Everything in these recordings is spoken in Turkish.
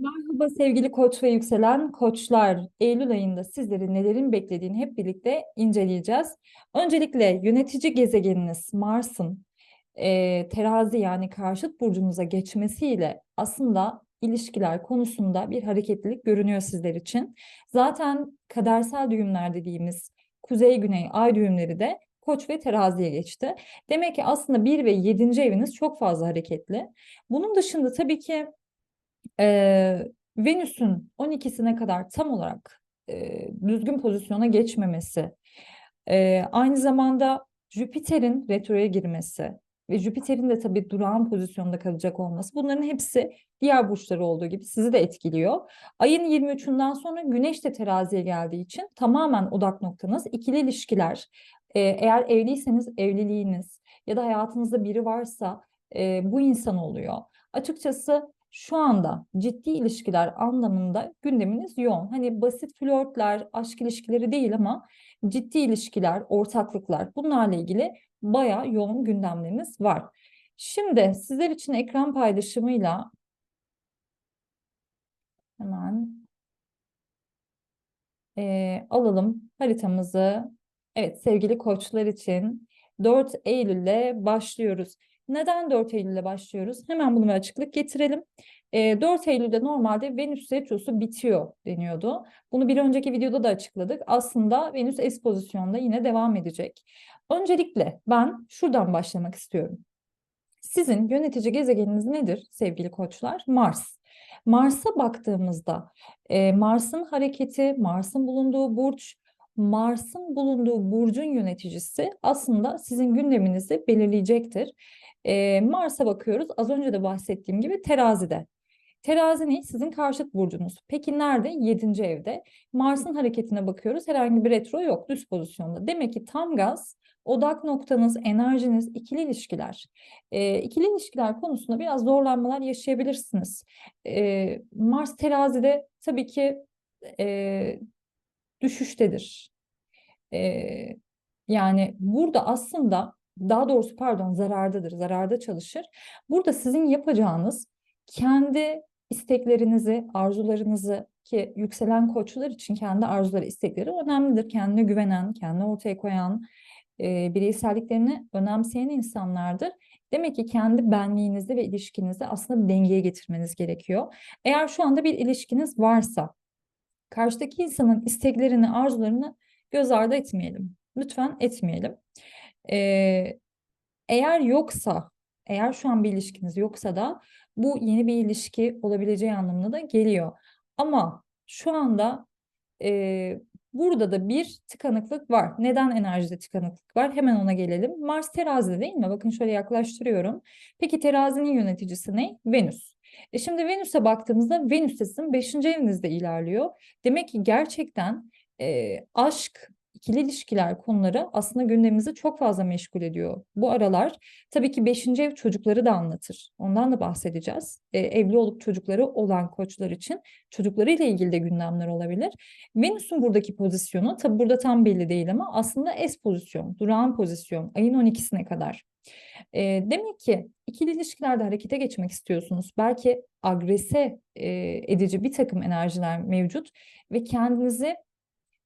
Merhaba sevgili koç ve yükselen koçlar. Eylül ayında sizleri nelerin beklediğini hep birlikte inceleyeceğiz. Öncelikle yönetici gezegeniniz Mars'ın e, terazi yani karşıt burcunuza geçmesiyle aslında ilişkiler konusunda bir hareketlilik görünüyor sizler için. Zaten kadersel düğümler dediğimiz kuzey-güney ay düğümleri de Koç ve teraziye geçti. Demek ki aslında 1 ve 7. eviniz çok fazla hareketli. Bunun dışında tabii ki e, Venüs'ün 12'sine kadar tam olarak e, düzgün pozisyona geçmemesi, e, aynı zamanda Jüpiter'in retroya girmesi ve Jüpiter'in de tabii durağan pozisyonda kalacak olması bunların hepsi diğer burçları olduğu gibi sizi de etkiliyor. Ayın 23'ünden sonra Güneş de teraziye geldiği için tamamen odak noktanız ikili ilişkiler. E, eğer evliyseniz evliliğiniz ya da hayatınızda biri varsa e, bu insan oluyor. Açıkçası şu anda ciddi ilişkiler anlamında gündeminiz yoğun. Hani basit flörtler, aşk ilişkileri değil ama ciddi ilişkiler, ortaklıklar bunlarla ilgili bayağı yoğun gündemleriniz var. Şimdi sizler için ekran paylaşımıyla hemen e, alalım haritamızı. Evet sevgili koçlar için 4 Eylül'le başlıyoruz. Neden 4 Eylül'le başlıyoruz? Hemen bunu bir açıklık getirelim. E, 4 Eylül'de normalde Venüs Retrosu bitiyor deniyordu. Bunu bir önceki videoda da açıkladık. Aslında Venüs S pozisyonda yine devam edecek. Öncelikle ben şuradan başlamak istiyorum. Sizin yönetici gezegeniniz nedir sevgili koçlar? Mars. Mars'a baktığımızda e, Mars'ın hareketi, Mars'ın bulunduğu burç, Mars'ın bulunduğu burcun yöneticisi aslında sizin gündeminizi belirleyecektir. E, Mars'a bakıyoruz. Az önce de bahsettiğim gibi terazide. Terazi ne? Sizin karşıt burcunuz. Peki nerede? Yedinci evde. Mars'ın hareketine bakıyoruz. Herhangi bir retro yok. Düz pozisyonda. Demek ki tam gaz odak noktanız, enerjiniz, ikili ilişkiler. E, ikili ilişkiler konusunda biraz zorlanmalar yaşayabilirsiniz. E, Mars terazide tabii ki e, düşüştedir. E, yani burada aslında daha doğrusu pardon zarardadır, zararda çalışır. Burada sizin yapacağınız kendi isteklerinizi, arzularınızı ki yükselen koçlar için kendi arzuları, istekleri önemlidir. Kendine güvenen, kendini ortaya koyan, e, bireyselliklerini önemseyen insanlardır. Demek ki kendi benliğinizde ve ilişkinizde aslında dengeye getirmeniz gerekiyor. Eğer şu anda bir ilişkiniz varsa, karşıdaki insanın isteklerini, arzularını göz ardı etmeyelim. Lütfen etmeyelim. Ee, eğer yoksa, eğer şu an bir ilişkiniz yoksa da bu yeni bir ilişki olabileceği anlamına da geliyor. Ama şu anda e, burada da bir tıkanıklık var. Neden enerjide tıkanıklık var? Hemen ona gelelim. Mars terazide değil mi? Bakın şöyle yaklaştırıyorum. Peki terazinin yöneticisi ne? Venüs. E şimdi Venüs'e baktığımızda Venüs sizin 5. evinizde ilerliyor. Demek ki gerçekten e, aşk, ikili ilişkiler konuları aslında gündemimizi çok fazla meşgul ediyor. Bu aralar tabii ki 5. ev çocukları da anlatır. Ondan da bahsedeceğiz. E, evli olup çocukları olan koçlar için çocuklarıyla ilgili de gündemler olabilir. Venüs'ün buradaki pozisyonu tabii burada tam belli değil ama aslında S pozisyon, durağan pozisyon ayın 12'sine kadar. E, demek ki ikili ilişkilerde harekete geçmek istiyorsunuz. Belki agrese e, edici bir takım enerjiler mevcut ve kendinizi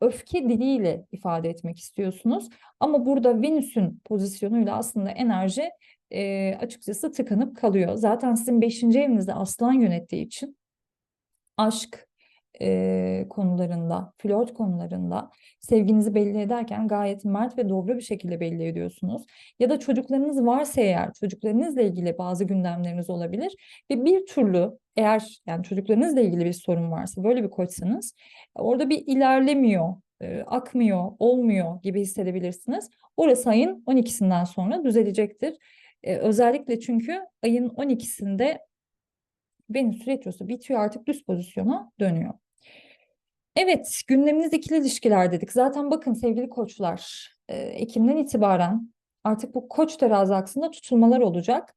öfke diliyle ifade etmek istiyorsunuz. Ama burada Venüs'ün pozisyonuyla aslında enerji e, açıkçası tıkanıp kalıyor. Zaten sizin 5. evinizde aslan yönettiği için aşk e, konularında, flört konularında sevginizi belli ederken gayet mert ve doğru bir şekilde belli ediyorsunuz. Ya da çocuklarınız varsa eğer çocuklarınızla ilgili bazı gündemleriniz olabilir ve bir türlü eğer yani çocuklarınızla ilgili bir sorun varsa böyle bir koçsanız orada bir ilerlemiyor, akmıyor, olmuyor gibi hissedebilirsiniz. Orası ayın 12'sinden sonra düzelecektir. E, özellikle çünkü ayın 12'sinde Venüs retrosu bitiyor artık düz pozisyona dönüyor. Evet, gündeminiz ikili ilişkiler dedik. Zaten bakın sevgili koçlar, e, Ekim'den itibaren artık bu koç terazi aksında tutulmalar olacak.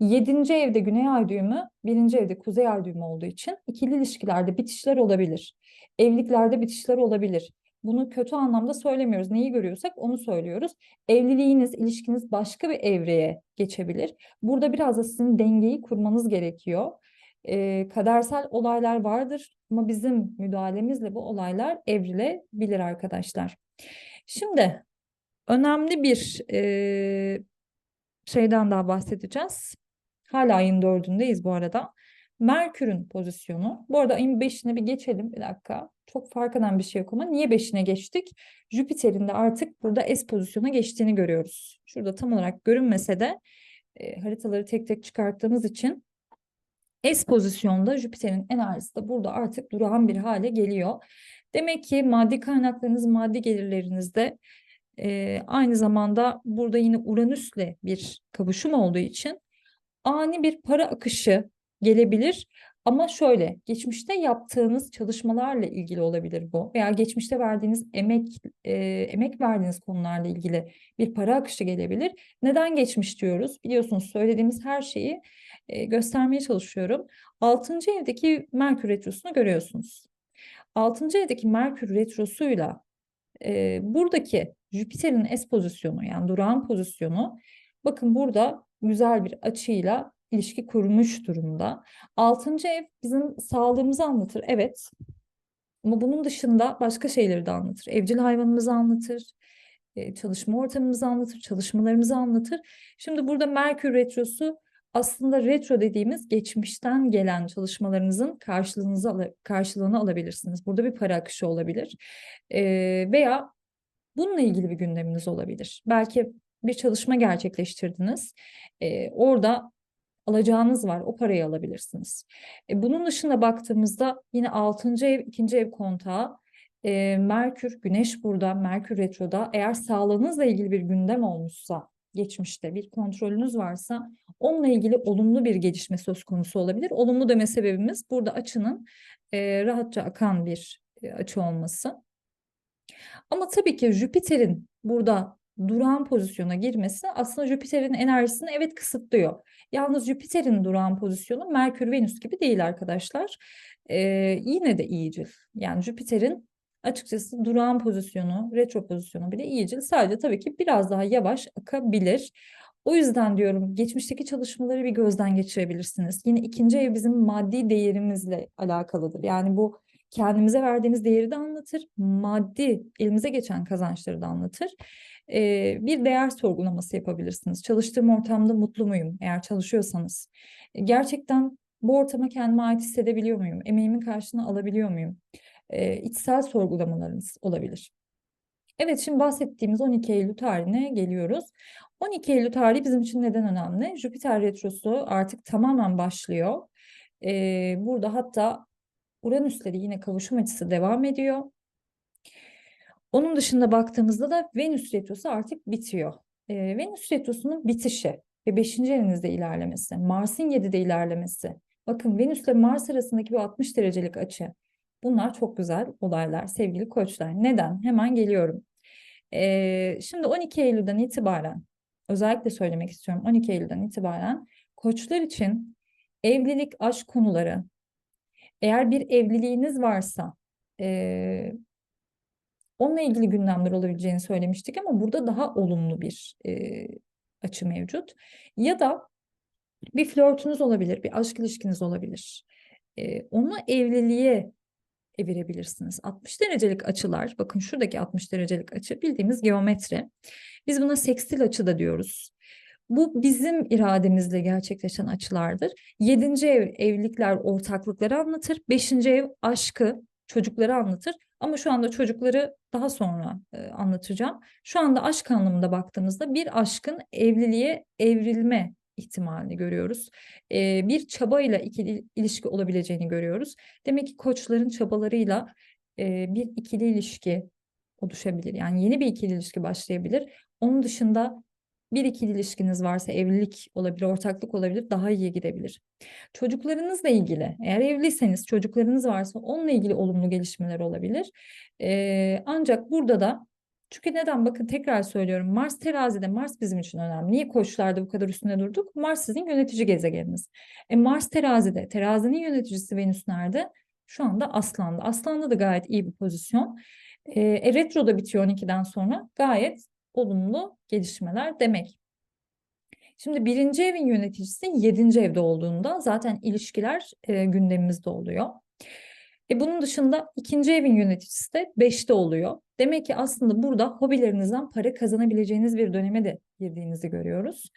Yedinci evde güney ay düğümü, birinci evde kuzey ay düğümü olduğu için ikili ilişkilerde bitişler olabilir. Evliliklerde bitişler olabilir. Bunu kötü anlamda söylemiyoruz. Neyi görüyorsak onu söylüyoruz. Evliliğiniz, ilişkiniz başka bir evreye geçebilir. Burada biraz da sizin dengeyi kurmanız gerekiyor. E, kadersel olaylar vardır ama bizim müdahalemizle bu olaylar evrilebilir arkadaşlar. Şimdi önemli bir e, şeyden daha bahsedeceğiz. Hala ayın dördündeyiz bu arada. Merkür'ün pozisyonu. Bu arada ayın beşine bir geçelim bir dakika. Çok fark eden bir şey yok ama niye beşine geçtik? Jüpiter'in de artık burada S pozisyona geçtiğini görüyoruz. Şurada tam olarak görünmese de e, haritaları tek tek çıkarttığımız için S pozisyonda Jüpiter'in enerjisi de burada artık durağan bir hale geliyor. Demek ki maddi kaynaklarınız, maddi gelirlerinizde e, aynı zamanda burada yine Uranüs'le bir kavuşum olduğu için ani bir para akışı gelebilir. Ama şöyle, geçmişte yaptığınız çalışmalarla ilgili olabilir bu veya geçmişte verdiğiniz emek e, emek verdiğiniz konularla ilgili bir para akışı gelebilir. Neden geçmiş diyoruz? Biliyorsunuz söylediğimiz her şeyi e, göstermeye çalışıyorum. Altıncı evdeki Merkür retrosunu görüyorsunuz. Altıncı evdeki Merkür retrosuyla e, buradaki Jüpiter'in S pozisyonu yani durağan pozisyonu bakın burada güzel bir açıyla ilişki kurmuş durumda. Altıncı ev bizim sağlığımızı anlatır. Evet. Ama bunun dışında başka şeyleri de anlatır. Evcil hayvanımızı anlatır. Çalışma ortamımızı anlatır. Çalışmalarımızı anlatır. Şimdi burada Merkür Retrosu aslında retro dediğimiz geçmişten gelen çalışmalarınızın karşılığınızı karşılığını alabilirsiniz. Burada bir para akışı olabilir. veya bununla ilgili bir gündeminiz olabilir. Belki bir çalışma gerçekleştirdiniz. orada alacağınız var. O parayı alabilirsiniz. E, bunun dışında baktığımızda yine 6. ev, 2. ev kontağı e, Merkür, Güneş burada, Merkür retroda. Eğer sağlığınızla ilgili bir gündem olmuşsa, geçmişte bir kontrolünüz varsa onunla ilgili olumlu bir gelişme söz konusu olabilir. Olumlu deme sebebimiz burada açının e, rahatça akan bir e, açı olması. Ama tabii ki Jüpiter'in burada durağan pozisyona girmesi aslında Jüpiter'in enerjisini evet kısıtlıyor. Yalnız Jüpiter'in durağan pozisyonu Merkür, Venüs gibi değil arkadaşlar. Ee, yine de iyicil. Yani Jüpiter'in açıkçası durağan pozisyonu, retro pozisyonu bile iyicil. Sadece tabii ki biraz daha yavaş akabilir. O yüzden diyorum geçmişteki çalışmaları bir gözden geçirebilirsiniz. Yine ikinci ev bizim maddi değerimizle alakalıdır. Yani bu kendimize verdiğimiz değeri de anlatır. Maddi elimize geçen kazançları da anlatır e, bir değer sorgulaması yapabilirsiniz. Çalıştığım ortamda mutlu muyum eğer çalışıyorsanız? Gerçekten bu ortama kendime ait hissedebiliyor muyum? Emeğimin karşılığını alabiliyor muyum? E, içsel sorgulamalarınız olabilir. Evet şimdi bahsettiğimiz 12 Eylül tarihine geliyoruz. 12 Eylül tarihi bizim için neden önemli? Jüpiter retrosu artık tamamen başlıyor. Ee, burada hatta Uranüs'le de yine kavuşum açısı devam ediyor. Onun dışında baktığımızda da Venüs retrosu artık bitiyor. E, Venüs retrosunun bitişi ve 5. evinizde ilerlemesi, Mars'ın 7'de ilerlemesi. Bakın Venüs ile Mars arasındaki bu 60 derecelik açı. Bunlar çok güzel olaylar sevgili koçlar. Neden? Hemen geliyorum. E, şimdi 12 Eylül'den itibaren özellikle söylemek istiyorum 12 Eylül'den itibaren koçlar için evlilik, aşk konuları eğer bir evliliğiniz varsa e, Onunla ilgili gündemler olabileceğini söylemiştik ama burada daha olumlu bir e, açı mevcut. Ya da bir flörtünüz olabilir, bir aşk ilişkiniz olabilir. E, onu evliliğe evirebilirsiniz. 60 derecelik açılar, bakın şuradaki 60 derecelik açı bildiğimiz geometri. Biz buna sekstil açı da diyoruz. Bu bizim irademizle gerçekleşen açılardır. Yedinci ev evlilikler, ortaklıkları anlatır. Beşinci ev aşkı, çocukları anlatır. Ama şu anda çocukları daha sonra e, anlatacağım. Şu anda aşk anlamında baktığımızda bir aşkın evliliğe evrilme ihtimalini görüyoruz. E, bir çabayla ikili ilişki olabileceğini görüyoruz. Demek ki koçların çabalarıyla e, bir ikili ilişki oluşabilir. Yani yeni bir ikili ilişki başlayabilir. Onun dışında bir ikili ilişkiniz varsa evlilik olabilir, ortaklık olabilir, daha iyi gidebilir. Çocuklarınızla ilgili, eğer evliyseniz çocuklarınız varsa onunla ilgili olumlu gelişmeler olabilir. Ee, ancak burada da çünkü neden? Bakın tekrar söylüyorum. Mars terazide. Mars bizim için önemli. Niye koçlarda bu kadar üstüne durduk? Mars sizin yönetici gezegeniniz. E Mars terazide. Terazinin yöneticisi Venüs nerede? Şu anda Aslan'da. Aslan'da da gayet iyi bir pozisyon. E, e retro da bitiyor 12'den sonra. Gayet olumlu gelişmeler demek. Şimdi birinci evin yöneticisi yedinci evde olduğunda zaten ilişkiler e, gündemimizde oluyor. E bunun dışında ikinci evin yöneticisi de beşte oluyor. Demek ki aslında burada hobilerinizden para kazanabileceğiniz bir döneme de girdiğinizi görüyoruz.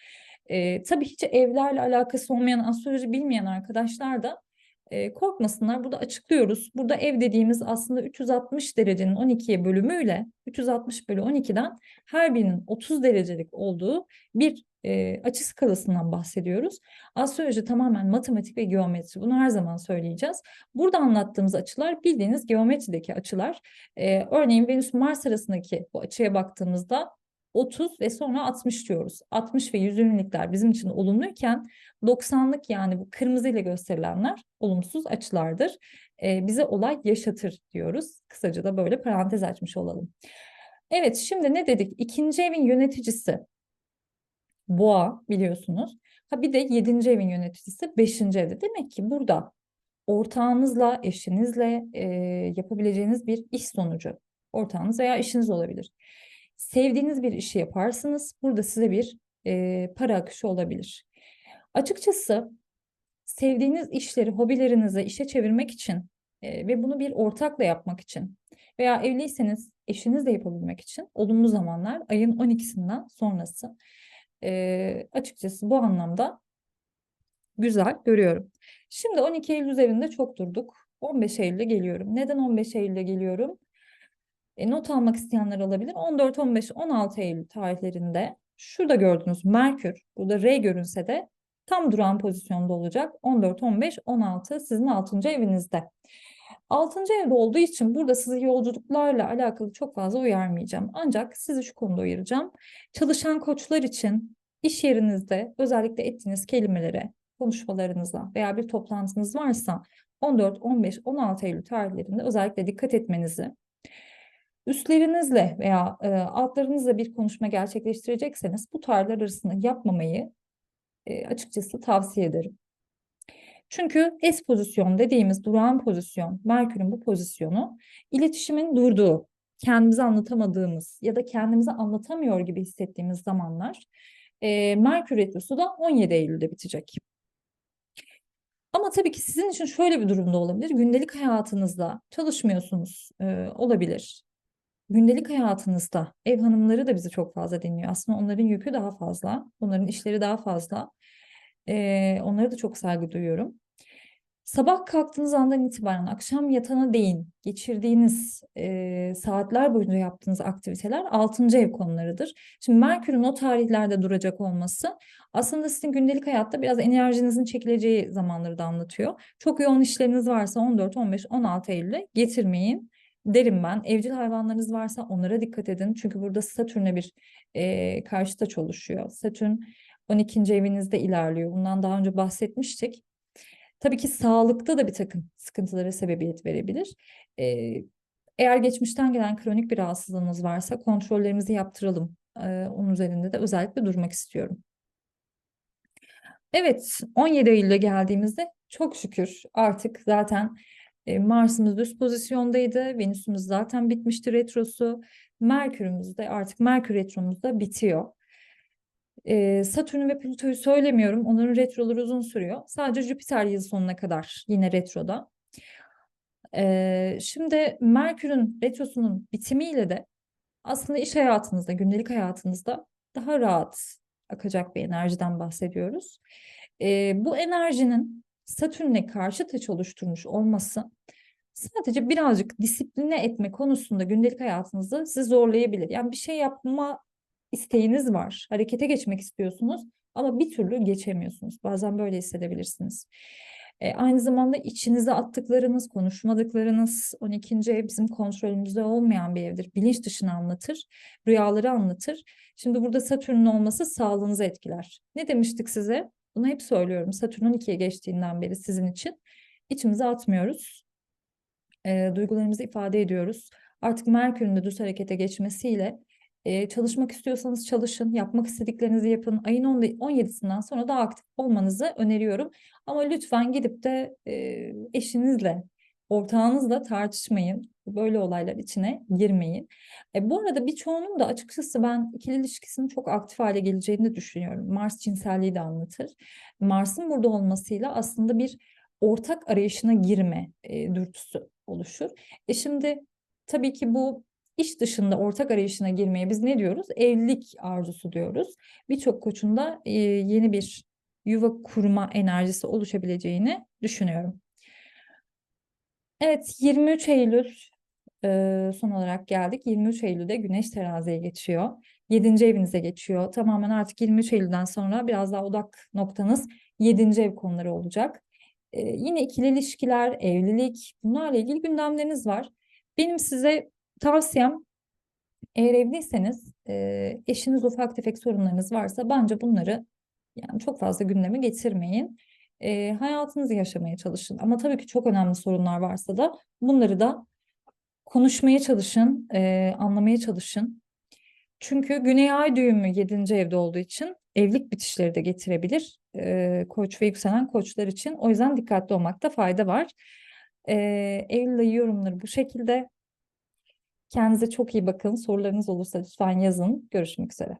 E, tabii hiç evlerle alakası olmayan, astroloji bilmeyen arkadaşlar da e, korkmasınlar. Burada açıklıyoruz. Burada ev dediğimiz aslında 360 derecenin 12'ye bölümüyle 360 bölü 12'den her birinin 30 derecelik olduğu bir e, açı skalasından bahsediyoruz. Astroloji tamamen matematik ve geometri. Bunu her zaman söyleyeceğiz. Burada anlattığımız açılar bildiğiniz geometrideki açılar. Örneğin Venüs-Mars arasındaki bu açıya baktığımızda 30 ve sonra 60 diyoruz. 60 ve 120'likler bizim için olumluyken 90'lık yani bu kırmızı ile gösterilenler olumsuz açılardır. Ee, bize olay yaşatır diyoruz. Kısaca da böyle parantez açmış olalım. Evet şimdi ne dedik? İkinci evin yöneticisi boğa biliyorsunuz. Ha bir de yedinci evin yöneticisi beşinci evde. Demek ki burada ortağınızla, eşinizle e, yapabileceğiniz bir iş sonucu. Ortağınız veya eşiniz olabilir. Sevdiğiniz bir işi yaparsınız. Burada size bir e, para akışı olabilir. Açıkçası sevdiğiniz işleri, hobilerinizi işe çevirmek için e, ve bunu bir ortakla yapmak için veya evliyseniz eşinizle yapabilmek için olumlu zamanlar ayın 12'sinden sonrası. E, açıkçası bu anlamda güzel görüyorum. Şimdi 12 Eylül üzerinde çok durduk. 15 Eylül'e geliyorum. Neden 15 Eylül'e geliyorum? E, not almak isteyenler alabilir. 14, 15, 16 Eylül tarihlerinde şurada gördüğünüz Merkür, burada R görünse de tam duran pozisyonda olacak. 14, 15, 16 sizin 6. evinizde. 6. evde olduğu için burada sizi yolculuklarla alakalı çok fazla uyarmayacağım. Ancak sizi şu konuda uyaracağım. Çalışan koçlar için iş yerinizde özellikle ettiğiniz kelimelere, konuşmalarınıza veya bir toplantınız varsa 14, 15, 16 Eylül tarihlerinde özellikle dikkat etmenizi üstlerinizle veya e, altlarınızla bir konuşma gerçekleştirecekseniz bu tarihler arasında yapmamayı e, açıkçası tavsiye ederim. Çünkü S pozisyon dediğimiz durağan pozisyon, Merkür'ün bu pozisyonu iletişimin durduğu, kendimize anlatamadığımız ya da kendimize anlatamıyor gibi hissettiğimiz zamanlar e, Merkür Retrosu da 17 Eylül'de bitecek. Ama tabii ki sizin için şöyle bir durumda olabilir. Gündelik hayatınızda çalışmıyorsunuz e, olabilir gündelik hayatınızda ev hanımları da bizi çok fazla dinliyor. Aslında onların yükü daha fazla, onların işleri daha fazla. Ee, onlara da çok saygı duyuyorum. Sabah kalktığınız andan itibaren akşam yatana değin geçirdiğiniz e, saatler boyunca yaptığınız aktiviteler 6. ev konularıdır. Şimdi Merkür'ün o tarihlerde duracak olması aslında sizin gündelik hayatta biraz enerjinizin çekileceği zamanları da anlatıyor. Çok yoğun işleriniz varsa 14, 15, 16 Eylül'e getirmeyin derim ben. Evcil hayvanlarınız varsa onlara dikkat edin. Çünkü burada Satürn'e bir e, karşıta oluşuyor. Satürn 12. evinizde ilerliyor. Bundan daha önce bahsetmiştik. Tabii ki sağlıkta da bir takım sıkıntılara sebebiyet verebilir. E, eğer geçmişten gelen kronik bir rahatsızlığınız varsa kontrollerimizi yaptıralım. E, onun üzerinde de özellikle durmak istiyorum. Evet 17 Eylül'e geldiğimizde çok şükür artık zaten Mars'ımız düz pozisyondaydı. Venüs'ümüz zaten bitmişti retrosu. Merkür'ümüz de artık Merkür retromuz da bitiyor. E, Satürn ve Plüto'yu söylemiyorum. Onların retroları uzun sürüyor. Sadece Jüpiter yıl sonuna kadar yine retroda. E, şimdi Merkür'ün retrosunun bitimiyle de aslında iş hayatınızda, gündelik hayatınızda daha rahat akacak bir enerjiden bahsediyoruz. E, bu enerjinin Satürn'e karşı taç oluşturmuş olması sadece birazcık disipline etme konusunda gündelik hayatınızda sizi zorlayabilir. Yani bir şey yapma isteğiniz var, harekete geçmek istiyorsunuz ama bir türlü geçemiyorsunuz. Bazen böyle hissedebilirsiniz. E, aynı zamanda içinize attıklarınız, konuşmadıklarınız 12. ev bizim kontrolümüzde olmayan bir evdir. Bilinç dışını anlatır, rüyaları anlatır. Şimdi burada Satürn'ün olması sağlığınızı etkiler. Ne demiştik size? Bunu hep söylüyorum. Satürn 12'ye geçtiğinden beri sizin için içimize atmıyoruz. E, duygularımızı ifade ediyoruz. Artık Merkür'ün de düz harekete geçmesiyle e, çalışmak istiyorsanız çalışın, yapmak istediklerinizi yapın. Ayın 17'sinden sonra daha aktif olmanızı öneriyorum. Ama lütfen gidip de e, eşinizle Ortağınızla tartışmayın. Böyle olaylar içine girmeyin. E, bu arada birçoğunun da açıkçası ben ikili ilişkisinin çok aktif hale geleceğini düşünüyorum. Mars cinselliği de anlatır. Mars'ın burada olmasıyla aslında bir ortak arayışına girme e, dürtüsü oluşur. E şimdi tabii ki bu iş dışında ortak arayışına girmeye biz ne diyoruz? Evlilik arzusu diyoruz. Birçok koçun da e, yeni bir yuva kurma enerjisi oluşabileceğini düşünüyorum. Evet 23 Eylül e, son olarak geldik. 23 Eylül'de Güneş teraziye geçiyor. 7. evinize geçiyor. Tamamen artık 23 Eylül'den sonra biraz daha odak noktanız 7. ev konuları olacak. E, yine ikili ilişkiler, evlilik bunlarla ilgili gündemleriniz var. Benim size tavsiyem eğer evliyseniz e, eşiniz ufak tefek sorunlarınız varsa bence bunları yani çok fazla gündeme getirmeyin. E, hayatınızı yaşamaya çalışın. Ama tabii ki çok önemli sorunlar varsa da bunları da konuşmaya çalışın, e, anlamaya çalışın. Çünkü Güney Ay düğümü 7. evde olduğu için evlilik bitişleri de getirebilir. E, koç ve yükselen koçlar için. O yüzden dikkatli olmakta fayda var. E, Eylül ayı yorumları bu şekilde. Kendinize çok iyi bakın. Sorularınız olursa lütfen yazın. Görüşmek üzere.